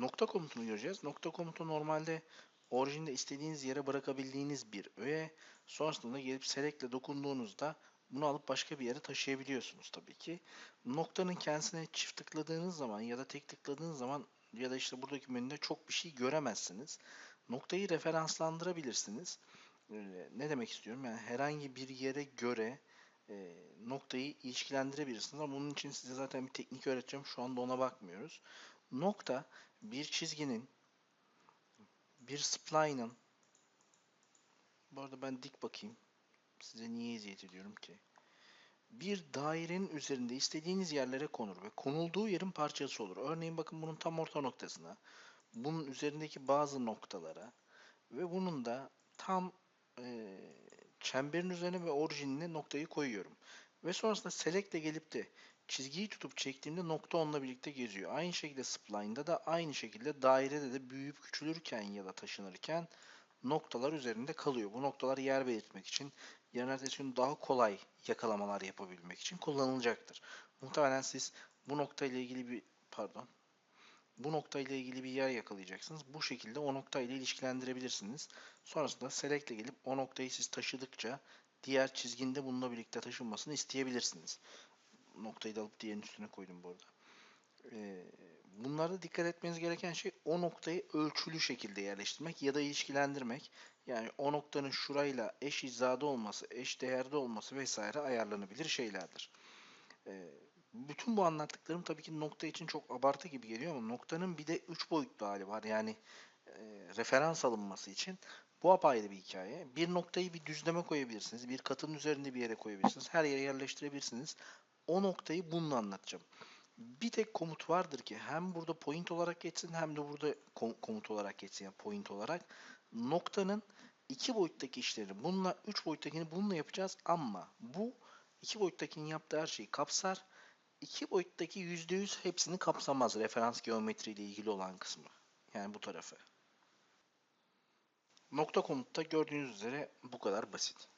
nokta komutunu göreceğiz. Nokta komutu normalde orijinde istediğiniz yere bırakabildiğiniz bir öğe. Sonrasında da gelip select'le dokunduğunuzda bunu alıp başka bir yere taşıyabiliyorsunuz tabii ki. Noktanın kendisine çift tıkladığınız zaman ya da tek tıkladığınız zaman ya da işte buradaki menüde çok bir şey göremezsiniz. Noktayı referanslandırabilirsiniz. Ee, ne demek istiyorum? Yani herhangi bir yere göre e, noktayı ilişkilendirebilirsiniz ama bunun için size zaten bir teknik öğreteceğim. Şu anda ona bakmıyoruz. Nokta bir çizginin bir spline'ın bu arada ben dik bakayım. Size niye eziyet ediyorum ki? Bir dairenin üzerinde istediğiniz yerlere konur ve konulduğu yerin parçası olur. Örneğin bakın bunun tam orta noktasına, bunun üzerindeki bazı noktalara ve bunun da tam e, çemberin üzerine ve orijinine noktayı koyuyorum. Ve sonrasında select'le gelip de çizgiyi tutup çektiğimde nokta onunla birlikte geziyor. Aynı şekilde spline'da da aynı şekilde dairede de büyüyüp küçülürken ya da taşınırken noktalar üzerinde kalıyor. Bu noktalar yer belirtmek için yarın ertesi gün daha kolay yakalamalar yapabilmek için kullanılacaktır. Muhtemelen siz bu noktayla ilgili bir pardon bu noktayla ilgili bir yer yakalayacaksınız. Bu şekilde o noktayla ilişkilendirebilirsiniz. Sonrasında select'le gelip o noktayı siz taşıdıkça diğer çizginde bununla birlikte taşınmasını isteyebilirsiniz. Noktayı da alıp diğerinin üstüne koydum bu arada. Ee, bunlarda dikkat etmeniz gereken şey o noktayı ölçülü şekilde yerleştirmek ya da ilişkilendirmek. Yani o noktanın şurayla eş hizada olması, eş değerde olması vesaire ayarlanabilir şeylerdir. Ee, bütün bu anlattıklarım tabii ki nokta için çok abartı gibi geliyor ama noktanın bir de üç boyutlu hali var. Yani e, referans alınması için bu apayrı bir hikaye. Bir noktayı bir düzleme koyabilirsiniz. Bir katın üzerinde bir yere koyabilirsiniz. Her yere yerleştirebilirsiniz. O noktayı bununla anlatacağım. Bir tek komut vardır ki hem burada point olarak geçsin hem de burada kom- komut olarak geçsin. Yani point olarak. Noktanın iki boyuttaki işleri bununla, üç boyuttakini bununla yapacağız ama bu iki boyuttakinin yaptığı her şeyi kapsar. İki boyuttaki yüzde yüz hepsini kapsamaz referans geometri ile ilgili olan kısmı. Yani bu tarafı. Nokta komutta gördüğünüz üzere bu kadar basit.